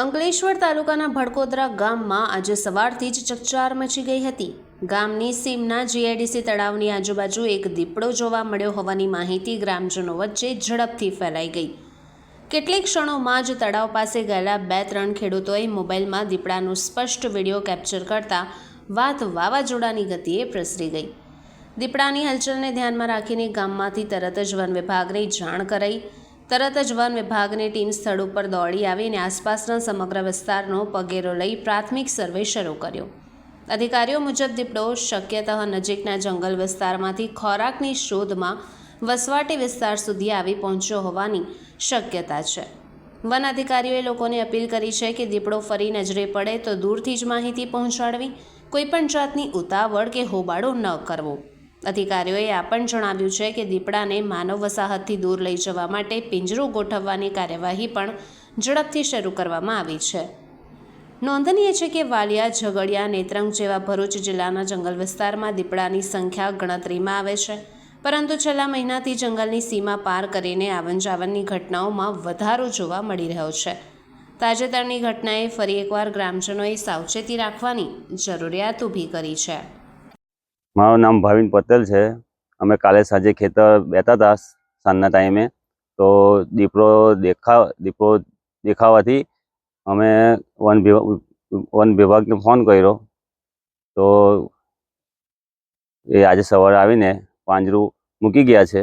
અંકલેશ્વર તાલુકાના ભડકોદરા ગામમાં આજે સવારથી જ ચકચાર મચી ગઈ હતી. ગામની સીમના જીઆઈડીસી તળાવની આજુબાજુ એક દીપડો જોવા મળ્યો હોવાની માહિતી ગ્રામજનો વચ્ચે ઝડપથી ફેલાઈ ગઈ. કેટલીક ક્ષણોમાં જ તળાવ પાસે ગયેલા બે ત્રણ ખેડૂતોએ મોબાઈલમાં દીપડાનું સ્પષ્ટ વીડિયો કેપ્ચર કરતા વાત વાવાઝોડાની ગતિએ પ્રસરી ગઈ. દીપડાની હલચલને ધ્યાનમાં રાખીને ગામમાંથી તરત જ વન વિભાગને જાણ કરાઈ. તરત જ વન વિભાગની ટીમ સ્થળ ઉપર દોડી આવીને આસપાસના સમગ્ર વિસ્તારનો પગેરો લઈ પ્રાથમિક સર્વે શરૂ કર્યો. અધિકારીઓ મુજબ દીપડો શક્યતઃ નજીકના જંગલ વિસ્તારમાંથી ખોરાકની શોધમાં વસવાટી વિસ્તાર સુધી આવી પહોંચ્યો હોવાની શક્યતા છે. વન અધિકારીઓએ લોકોને અપીલ કરી છે કે દીપડો ફરી નજરે પડે તો દૂરથી જ માહિતી પહોંચાડવી, કોઈપણ જાતની ઉતાવળ કે હોબાળો ન કરવો. અધિકારીઓએ આ પણ જણાવ્યું છે કે દીપડાને માનવ વસાહતથી દૂર લઈ જવા માટે પિંજરું ગોઠવવાની કાર્યવાહી પણ ઝડપથી શરૂ કરવામાં આવી છે. નોંધનીય છે કે વાલિયા, ઝઘડિયા, નેત્રંગ જેવા ભરૂચ જિલ્લાના જંગલ વિસ્તારમાં દીપડાની સંખ્યા ગણતરીમાં આવે છે. પરંતુ છેલ્લા મહિનાથી જંગલની સીમા પાર કરીને આવન જાવનની ઘટનાઓમાં વધારો જોવા મળી રહ્યો છે. તાજેતરની ઘટનાએ ફરી એકવાર ગ્રામજનોએ સાવચેતી રાખવાની જરૂરિયાત ઊભી કરી છે. મારું નામ ભાવિન પટેલ છે. અમે કાલે સાંજે ખેતર બેઠા હતા સાંજના ટાઈમે. તો દીપડો દેખા, દીપડો દેખાવાથી અમે વન વિભાગ વન વિભાગને ફોન કર્યો. તો એ આજે સવારે આવીને પાંજરું મૂકી ગયા છે.